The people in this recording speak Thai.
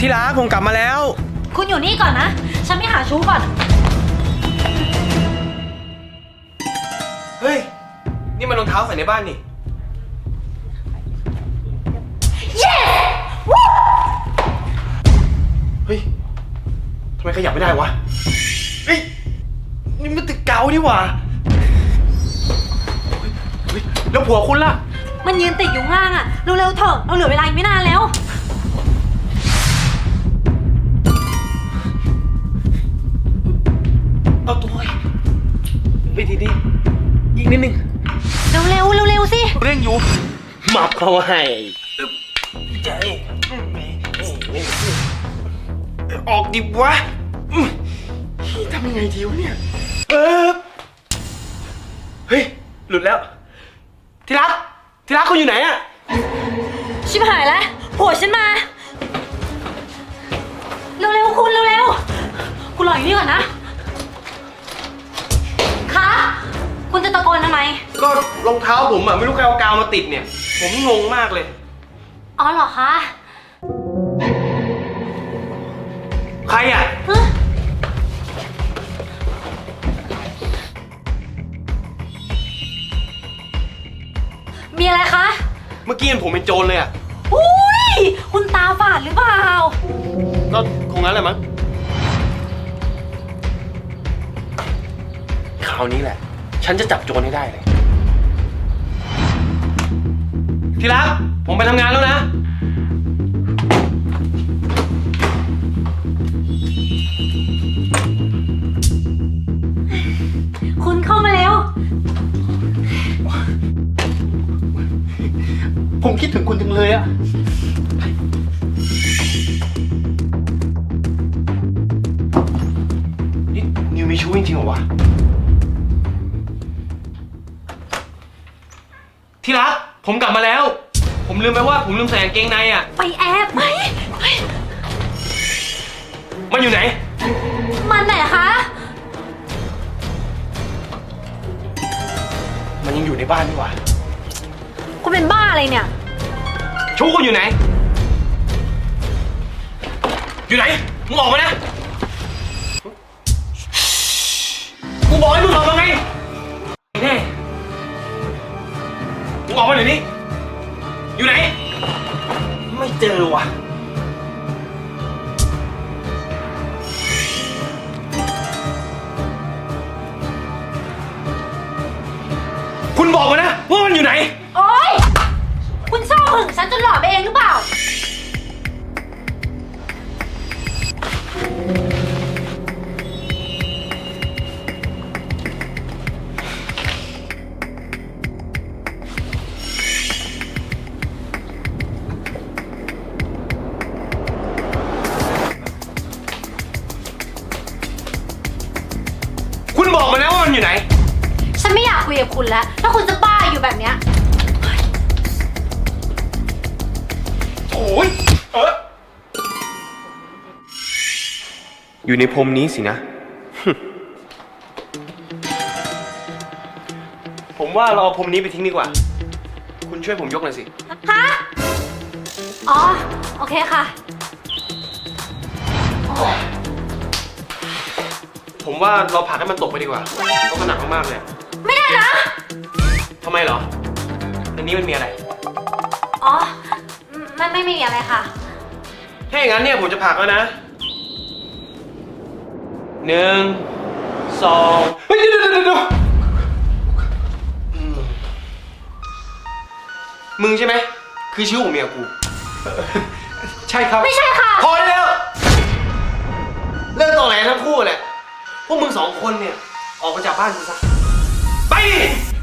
ที่รักผมกลับมาแล้ว คุณอยู่นี่ก่อนนะ ฉันไม่หาชู้ก่อน เฮ้ย นี่มันรองเท้าใส่ในบ้านนี่เฮ้ยทำไมขยับไม่ได้วะ เฮ้ย นี่มันตึกเก่านี่หว่าเฮ้ยเฮ้ยแล้วผัวคุณล่ะ มันยืนติดอยู่ข้างล่างอะเร็วๆเถอะเราเหลือเวลาอีกไม่นานแล้ว เอาตัวไปทีนี้อีกนิดนึงเร็วๆเร็วๆสิเร่งอยู่หมับเขาให้ใจออกดิวะอืมทำยังไงดีวะเนี่ยเออเฮ้ย หลุดแล้ว ที่รักที่รักคุณอยู่ไหนอะ ชิบหายแล้วผัวฉันมา เร็วๆคุณเร็วๆคุณรออยู่นี่ก่อนนะคะ คุณจะตะโกนทำไม ก็รองเท้าผมอะไม่รู้ใครเอากาวมาติดเนี่ย ผมงงมากเลย อ๋อเหรอคะใครอะฮะมีอะไรคะ เมื่อกี้เห็นผมเป็นโจรเลยอะอุ้ย คุณตาฝาดหรือเปล่า ก็คงงั้นแหละมั้งคราวนี้แหละ ฉันจะจับโจรให้ได้เลย ที่รัก ผมไปทำงานแล้วนะ คุณเข้ามาเร็ว ผมคิดถึงคุณจังเลยอะนี่นิวมีชู้จริงๆเหรอวะ ที่รัก ผมกลับมาแล้ว ผมลืมไปว่าผมลืมใส่กางเกงในอะไปแอบไหมเฮ้ยมันอยู่ไหน มันไหนคะ มันยังอยู่ในบ้านนี่หว่าคุณเป็นบ้าอะไรเนี่ย ชู้คุณอยู่ไหน อยู่ไหน มึงออกมานะ กูบอกให้มึงออกมา ออกมาหน่อยนี่อยู่ไหน ไม่เจอว่ะ คุณบอกมานะว่ามันอยู่ไหน โอ๊ย คุณชอบหึงฉันจนหล่อไปเองหรือเปล่า คุยกับคุณแล้ว ถ้าคุณจะบ้าอยู่แบบเนี้ย โอ้ยเอออยู่ในพรมนี้สินะ ผมว่าเราเอาพรมนี้ไปทิ้งดีกว่า คุณช่วยผมยกหน่อยสิ ฮะ อ๋อ โอเคค่ะ ผมว่าเราผลักให้มันตกไปดีกว่าเพราะมันหนักมากๆเลย ไม่ได้นะ ทำไมเหรอในนี้มันมีอะไร อ๋อไม่ไม่ไม่มีอะไรค่ะ ถ้าอย่างนั้นเนี่ยผมจะผลักแล้วนะหนึ่งสองเฮ้ยเดี๋ยวเดี๋ยวเดี๋ยวเดี๋ยวอืมมึงใช่ไหม คือชื่อของเมียกูใช่ครับ ไม่ใช่ค่ะ พอได้แล้ว เลิกต่อแหลทั้งคู่แหละ พวกมึงสองคนเนี่ย ออกมาจากบ้านกูซะ ไปดิ